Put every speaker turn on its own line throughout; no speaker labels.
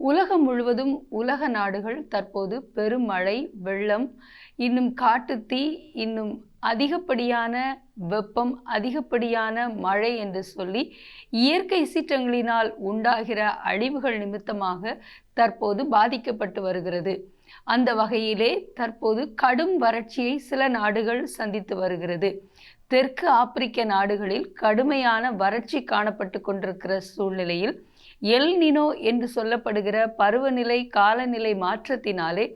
உலகம் முழுவதும் உலக நாடுகள் தற்போது பெருமழை வெள்ளம் இன்னும் காட்டுத்தீ இன்னும் அதிகப்படியான வெப்பம் அதிகப்படியான மழை என்று சொல்லி இயற்கை சீற்றங்களினால் உண்டாகிற அழிவுகள் நிமித்தமாக தற்போது பாதிக்கப்பட்டு வருகிறது. அந்த வகையிலே தற்போது கடும் வறட்சியை சில நாடுகள் சந்தித்து வருகிறது. தெற்கு ஆப்பிரிக்க நாடுகளில் கடுமையான வறட்சி காணப்பட்டு கொண்டிருக்கிற சூழ்நிலையில் எல் நினோ என்று சொல்லப்படுகிற பருவநிலை காலநிலை மாற்றத்தினாலே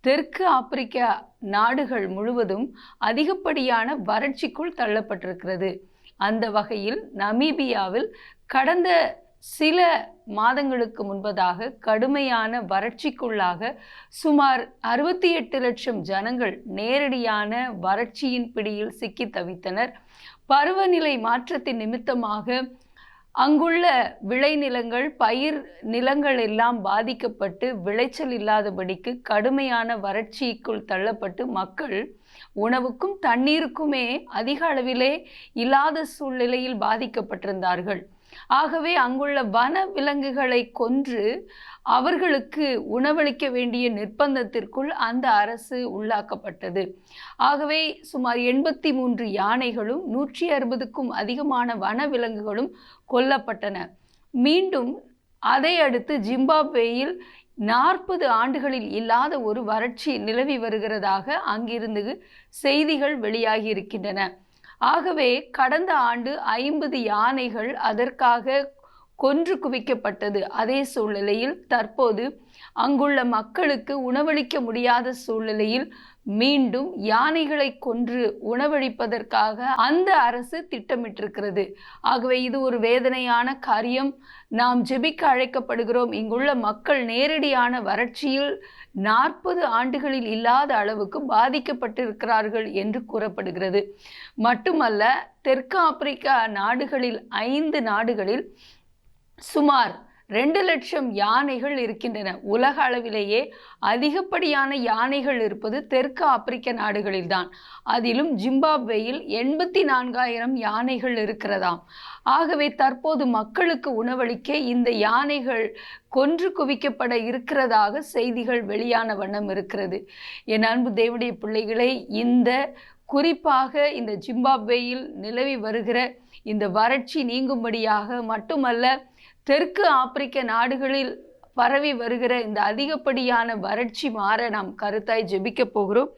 தெற்கு ஆப்பிரிக்க நாடுகள் முழுவதும் அதிகப்படியான வறட்சிக்குள் தள்ளப்பட்டிருக்கிறது. அந்த வகையில் நமீபியாவில் கடந்த சில மாதங்களுக்கு முன்பதாக கடுமையான வறட்சிக்குள்ளாக சுமார் அறுபத்தி எட்டு லட்சம் ஜனங்கள் நேரடியான வறட்சியின் பிடியில் சிக்கி தவித்தனர். பருவநிலை மாற்றத்தின் நிமித்தமாக அங்குள்ள விளைநிலங்கள் பயிர் நிலங்கள் எல்லாம் பாதிக்கப்பட்டு விளைச்சல் இல்லாதபடிக்கு கடுமையான வறட்சிக்குள் தள்ளப்பட்டு மக்கள் உணவுக்கும் தண்ணீருக்குமே அதிக அளவிலே இல்லாத சூழ்நிலையில் பாதிக்கப்பட்டிருந்தார்கள். ஆகவே அங்குள்ள வன விலங்குகளை கொன்று அவர்களுக்கு உணவளிக்க வேண்டிய நிர்பந்தத்திற்குள் அந்த அரசு உள்ளாக்கப்பட்டது. ஆகவே சுமார் எண்பத்தி மூன்று யானைகளும் நூற்றி அறுபதுக்கும் அதிகமான வன விலங்குகளும் கொல்லப்பட்டன. மீண்டும் அதை அடுத்து ஜிம்பாப்வேயில் நாற்பது ஆண்டுகளில் இல்லாத ஒரு வறட்சி நிலவி வருகிறதாக அங்கிருந்து செய்திகள் வெளியாகி இருக்கின்றன. ஆகவே கடந்த ஆண்டு ஐம்பது யானைகள் அதற்காக கொன்று குவிக்கப்பட்டது. அதே சூழ்நிலையில் தற்போது அங்குள்ள மக்களுக்கு உணவளிக்க முடியாத சூழ்நிலையில் மீண்டும் யானைகளை கொன்று உணவளிப்பதற்காக அந்த அரசு திட்டமிட்டிருக்கிறது. ஆகவே இது ஒரு வேதனையான காரியம். நாம் ஜெபிக்க அழைக்கப்படுகிறோம். இங்குள்ள மக்கள் நேரடியான வறட்சியில் நாற்பது ஆண்டுகளில் இல்லாத அளவுக்கு பாதிக்கப்பட்டிருக்கிறார்கள் என்று கூறப்படுகிறது. மட்டுமல்ல தெற்கு ஆப்பிரிக்கா நாடுகளில் ஐந்து நாடுகளில் சுமார் ரெண்டு லட்சம் யானைகள் இருக்கின்றன. உலக அளவிலேயே அதிகப்படியான யானைகள் இருப்பது தெற்கு ஆப்பிரிக்க நாடுகளில்தான். அதிலும் ஜிம்பாப்வேயில் எண்பத்தி நான்காயிரம் யானைகள் இருக்கிறதாம். ஆகவே தற்போது மக்களுக்கு உணவளிக்க இந்த யானைகள் கொன்று குவிக்கப்பட இருக்கிறதாக செய்திகள் வெளியான வண்ணம் இருக்கிறது. என் அன்பு தேவடைய பிள்ளைகளை இந்த குறிப்பாக இந்த ஜிம்பாப்வேயில் நிலவி வருகிற இந்த வறட்சி நீங்கும்படியாக மட்டுமல்ல தெற்கு ஆப்பிரிக்க நாடுகளில் பரவி வருகிற இந்த அதிகப்படியான வறட்சி மாற நாம் கருத்தாய் ஜெபிக்க போகிறோம்.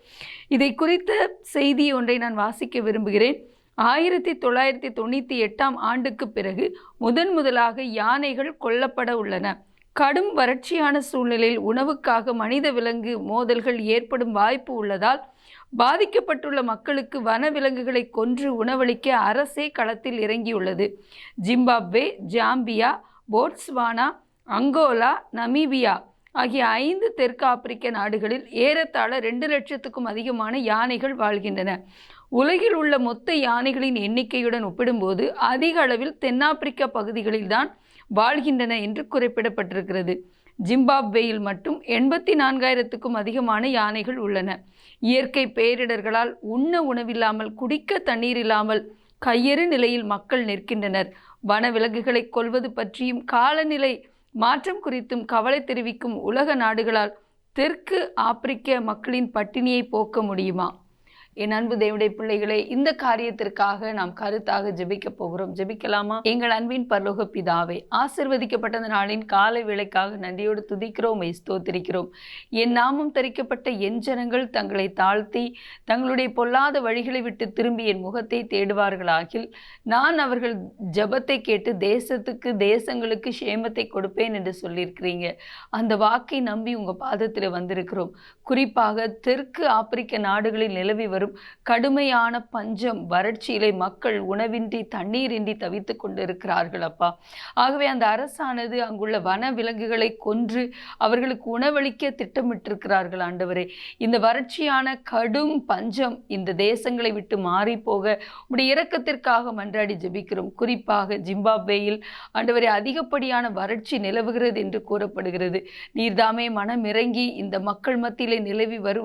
இதை குறித்த செய்தி ஒன்றை நான் வாசிக்க விரும்புகிறேன். ஆயிரத்தி தொள்ளாயிரத்தி தொண்ணூற்றி எட்டாம் ஆண்டுக்கு பிறகு முதன் முதலாக யானைகள் கொல்லப்பட உள்ளன. கடும் வறட்சியான சூழ்நிலையில் உணவுக்காக மனித விலங்கு மோதல்கள் ஏற்படும் வாய்ப்பு உள்ளதால் பாதிக்கப்பட்டுள்ள மக்களுக்கு வனவிலங்குகளை கொன்று உணவளிக்க அரசே களத்தில் இறங்கியுள்ளது. Zimbabwe Zambia Botswana Angola Namibia ஆகிய ஐந்து தெற்கு ஆப்பிரிக்க நாடுகளில் ஏறத்தாழ ரெண்டு லட்சத்துக்கும் அதிகமான யானைகள் வாழ்கின்றன. உலகில் உள்ள மொத்த யானைகளின் எண்ணிக்கையுடன் ஒப்பிடும்போது அதிக அளவில் தென்னாப்பிரிக்க பகுதிகளில்தான் வாழ்கின்றன என்று குறிப்பிடப்பட்டிருக்கிறது. ஜிம்பாப்வேயில் மட்டும் எண்பத்தி நான்காயிரத்துக்கும் அதிகமான யானைகள் உள்ளன. இயற்கை பேரிடர்களால் உண்ண உணவில்லாமல் குடிக்க தண்ணீர் இல்லாமல் கையறு நிலையில் மக்கள் நிற்கின்றனர். வனவிலங்குகளை கொல்வது பற்றியும் காலநிலை மாற்றம் குறித்தும் கவலை தெரிவிக்கும் உலக நாடுகளால் தெற்கு ஆப்பிரிக்க மக்களின் பட்டினியை போக்க முடியுமா? என் அன்பு தேவடைய பிள்ளைகளை இந்த காரியத்திற்காக நாம் கருத்தாக ஜெபிக்க போகிறோம். ஜெபிக்கலாமா? எங்கள் அன்பின் பரலோக பிதாவே ஆசிர்வதிக்கப்பட்ட நாளின் காலை வேளைக்காக நன்றியோடு துதிக்கிறோம் ஸ்தோத்திரிக்கிறோம். என் நாமம் தரிக்கப்பட்ட என் ஜனங்கள் தங்களை தாழ்த்தி தங்களுடைய பொல்லாத வழிகளை விட்டு திரும்பி என் முகத்தை தேடுவார்களாகில் நான் அவர்கள் ஜெபத்தை கேட்டு தேசத்துக்கு தேசங்களுக்கு சேமத்தை கொடுப்பேன் என்று சொல்லியிருக்கிறீங்க. அந்த வாக்கை நம்பி உங்க பாதத்தில் வந்திருக்கிறோம். குறிப்பாக தெற்கு ஆப்பிரிக்க நாடுகளில் நிலவி வரும் வரும் கடுமையான பஞ்சம் வறட்சியிலே மக்கள் உணவின்றி தண்ணீரின்றி தவித்து கொண்டு இருக்கிறார்கள் அப்பா. ஆகவே அந்த அரசானது அங்குள்ள வன விலங்குகளை கொன்று அவர்களுக்கு உணவளிக்க திட்டமிட்டிருக்கிறார்கள் ஆண்டவரே. இந்த வறட்சியான கடும் பஞ்சம் இந்த தேசங்களை விட்டு மாறி போக உடைய இறக்கத்திற்காக மன்றாடி ஜெபிக்கிறோம். குறிப்பாக ஜிம்பாப்வேயில் ஆண்டவரே அதிகப்படியான வறட்சி நிலவுகிறது என்று கூறப்படுகிறது. நீர்தாமே மனமிறங்கி இந்த மக்கள் மத்தியிலே நிலவி வருவ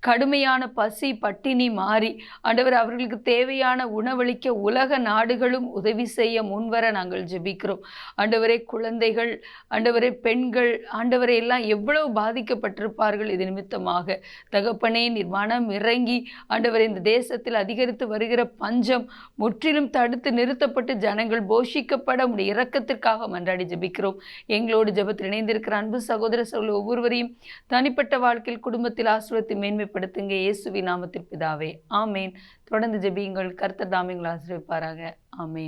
கடுமையான பசி பட்டி பட்டினி மாறி. ஆண்டவர் அவர்களுக்கு தேவையான உணவளிக்க உலக நாடுகளும் உதவி செய்ய முன்வர நாங்கள் ஜெபிக்கிறோம். ஆண்டவரே குழந்தைகள் ஆண்டவரே பெண்கள் ஆண்டவரை எல்லாம் எவ்வளவு பாதிக்கப்பட்டிருப்பார்கள் இது நிமித்தமாக. தகப்பனே நீர் மனம் இறங்கி ஆண்டவர் இந்த தேசத்தில் அதிகரித்து வருகிற பஞ்சம் முற்றிலும் தடுத்து நிறுத்தப்பட்டு ஜனங்கள் போஷிக்கப்பட உடைய இரக்கத்திற்காக மன்றாடி ஜெபிக்கிறோம். எங்களோடு ஜெபத்தில் இணைந்திருக்கிற அன்பு சகோதர சகோதர ஒவ்வொருவரையும் தனிப்பட்ட வாழ்க்கையில் குடும்பத்தில் ஆசிரியத்தை மேன்மைப்படுத்துங்க. இயேசுவி நாமத்தில் பிதாவே. ஆமேன். தொடர்ந்து ஜெபியுங்கள். கர்த்தர் தாமிங்களை ஆசிரியப்பாராக ஆமேன்.